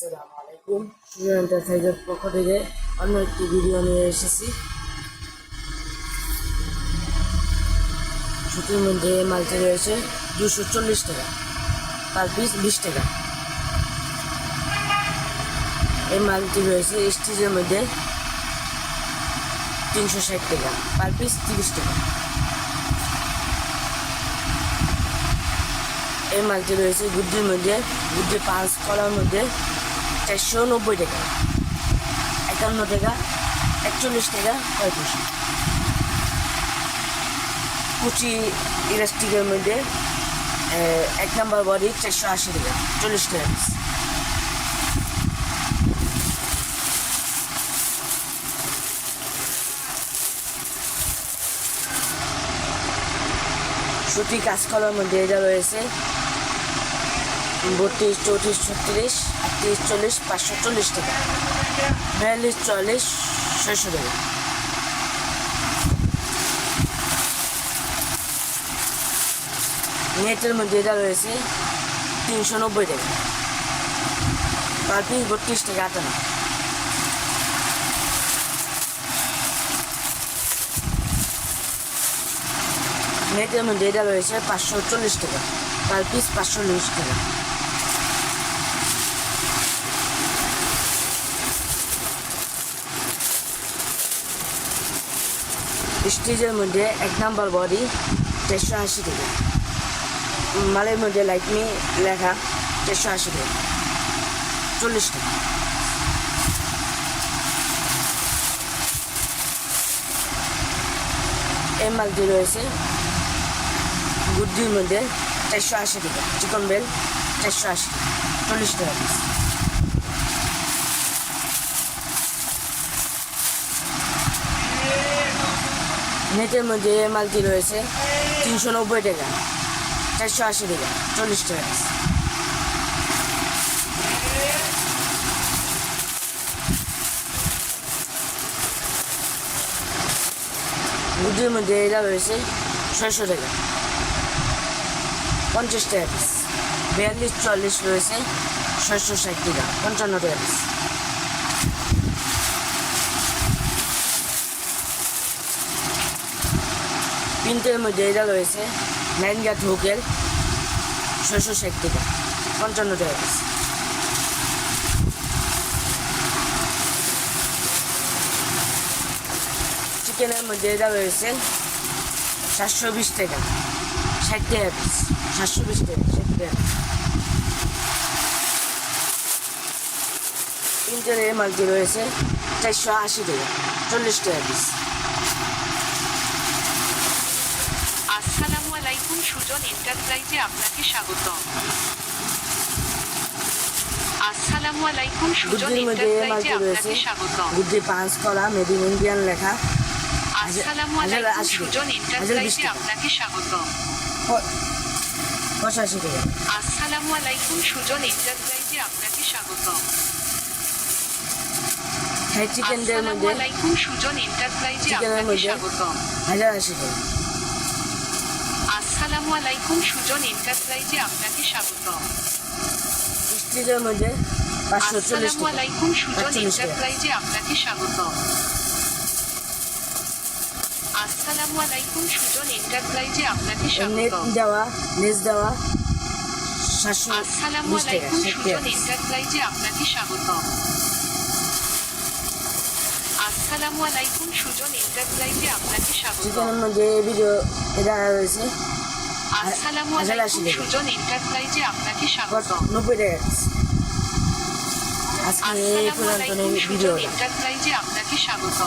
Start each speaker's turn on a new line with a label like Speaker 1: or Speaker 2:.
Speaker 1: আসসালামু পক্ষ থেকে অন্য একটি ভিডিও নিয়ে এসেছি। ছুটির মধ্যে মালটি রয়েছে দুশো চল্লিশ টাকা পার পিস বিশ টাকা। এই মালটি রয়েছে স্টিচের মধ্যে তিনশো ষাট টাকা পার পিস তিরিশ টাকা। এই মালটি রয়েছে গুদ্দির মধ্যে গুদ্দি পাঁচ কলার মধ্যে চারশো নব্বই টাকা। একান্ন টাকা, একচল্লিশ টাকা, পঁয়ত্রিশ। কুচি ইলাস্টিকের মধ্যে এক নম্বর বডি চারশো আশি টাকা, চল্লিশ টাকা পিস সুতি কাজ করার মধ্যে এটা রয়েছে। বত্রিশ, চৌত্রিশ, ছত্রিশ, আটত্রিশ, চল্লিশ, পাঁচশো চল্লিশ টাকা। বিয়াল্লিশ চল্লিশ ছয়শো টাকা। নেটের মধ্যে এটা রয়েছে তিনশো নব্বই টাকা। পার পিস বত্রিশ টাকা আটানা নেটের মধ্যে এটা রয়েছে পাঁচশো চল্লিশ টাকা। পার পিস পাঁচশো চল্লিশ টাকা। স্টেজের মধ্যে এক নাম্বার বডি চারশো আশি টাকা মালের মধ্যে লাইটনি লেখা চারশো আশি টাকা চল্লিশ টাকা। এই মালটি রয়েছে গুড্ডির মধ্যে চারশো আশি টাকা। চিকন বেল চারশো আশি টাকা। চল্লিশ টাকা। নেটের মধ্যে এই মালটি রয়েছে তিনশো নব্বই টাকা চারশো আশি টাকা চল্লিশ টাকা পিস গুড্ডির মধ্যে এটা রয়েছে ছয়শো টাকা পঞ্চাশ টাকা পিস বিয়াল্লিশ চল্লিশ রয়েছে ছয়শো ষাট টাকা পঞ্চান্ন টাকা পিস প্রিন্টের মধ্যে এটা রয়েছে নাইন গাট হুকের ছয়শো ষাট টাকা, পঞ্চান্ন টাকা চিকেনের মধ্যে এটা রয়েছে সাতশো বিশ টাকা, ষাট টাকা পিস সাতশো বিশ টাকা, ষাট টাকা এই মালটি রয়েছে চারশো আশি টাকা, চল্লিশ টাকা পিস
Speaker 2: আসসালামু সুজন এন্টারপ্রাইজে আপনাকে স্বাগত আসসালামু আলাইকুম সুজন এন্টারপ্রাইজে আপনাকে স্বাগত
Speaker 1: পাঁচ কলা মেড ইন ইন্ডিয়ান লেখা।
Speaker 2: আসসালামু আলাইকুম সুজন এন্টারপ্রাইজে আপনাকে স্বাগত
Speaker 1: পঁচাশি টাকা।
Speaker 2: আসসালামু আলাইকুম সুজন এন্টারপ্রাইজে আপনাকে স্বাগত
Speaker 1: চিকেনদের
Speaker 2: আসসালামু
Speaker 1: মধ্যে।
Speaker 2: আলাইকুম সুজন এন্টারপ্রাইজে আপনাকে স্বাগত
Speaker 1: হাজার আশি টাকা।
Speaker 2: আসসালামু আলাইকুম সুজন এন্টারপ্রাইজে আপনাকে স্বাগত।
Speaker 1: স্টিলের মধ্যে
Speaker 2: আসসালামু আলাইকুম সুজন এন্টারপ্রাইজে আপনাকে স্বাগত। আসসালামু আলাইকুম সুজন এন্টারপ্রাইজে আপনাকে স্বাগত।
Speaker 1: দেওয়া লেস দেওয়া
Speaker 2: আসসালামু আলাইকুম সুজন এন্টারপ্রাইজে আপনাকে স্বাগত। আসসালামু আলাইকুম সুজন এন্টারপ্রাইজে আপনাকে স্বাগত।
Speaker 1: মধ্যে ভিডিও
Speaker 2: আসসালামু আলাইকুম সুজন এন্টারপ্রাইজে আপনাকে স্বাগত।
Speaker 1: নব্বই টাকা আজকে এই পর্যন্ত
Speaker 2: এন্টারপ্রাইজে আপনাকে স্বাগত।